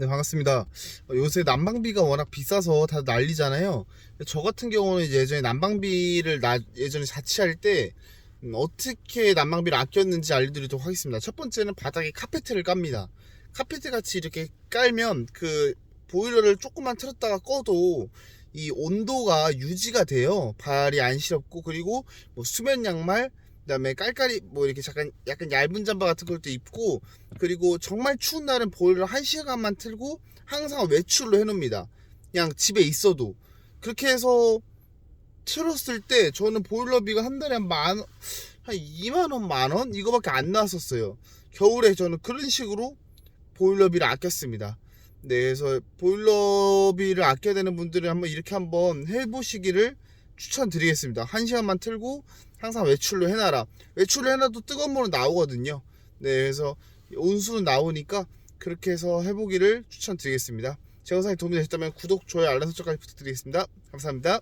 네 반갑습니다. 어, 요새 난방비가 워낙 비싸서 다들 난리잖아요. 저 같은 경우는 예전에 난방비를 나, 예전에 자취할 때 음, 어떻게 난방비를 아꼈는지 알려드리도록 하겠습니다. 첫 번째는 바닥에 카페트를 깝니다. 카페트 같이 이렇게 깔면 그 보일러를 조금만 틀었다가 꺼도 이 온도가 유지가 돼요. 발이 안 시렵고 그리고 뭐 수면 양말 그다음에 깔깔이 뭐 이렇게 잠깐 약간 얇은 잠바 같은 것도 입고 그리고 정말 추운 날은 보일러 한 시간만 틀고 항상 외출로 해놓습니다. 그냥 집에 있어도 그렇게 해서 틀었을 때 저는 보일러비가 한 달에 한 만, 한 2만 원, 만 원? 이거밖에 안 나왔었어요. 겨울에 저는 그런 식으로 보일러비를 아꼈습니다. 네, 그래서 보일러비를 아껴야 되는 분들은 한번 이렇게 한번 해보시기를 추천드리겠습니다. 한 시간만 틀고 항상 외출로 해놔라. 외출로 해놔도 뜨거운 물은 나오거든요. 네, 그래서 온수는 나오니까 그렇게 해서 해보기를 추천드리겠습니다. 제 영상이 도움이 되셨다면 구독, 좋아요, 알람 설정까지 부탁드리겠습니다. 감사합니다.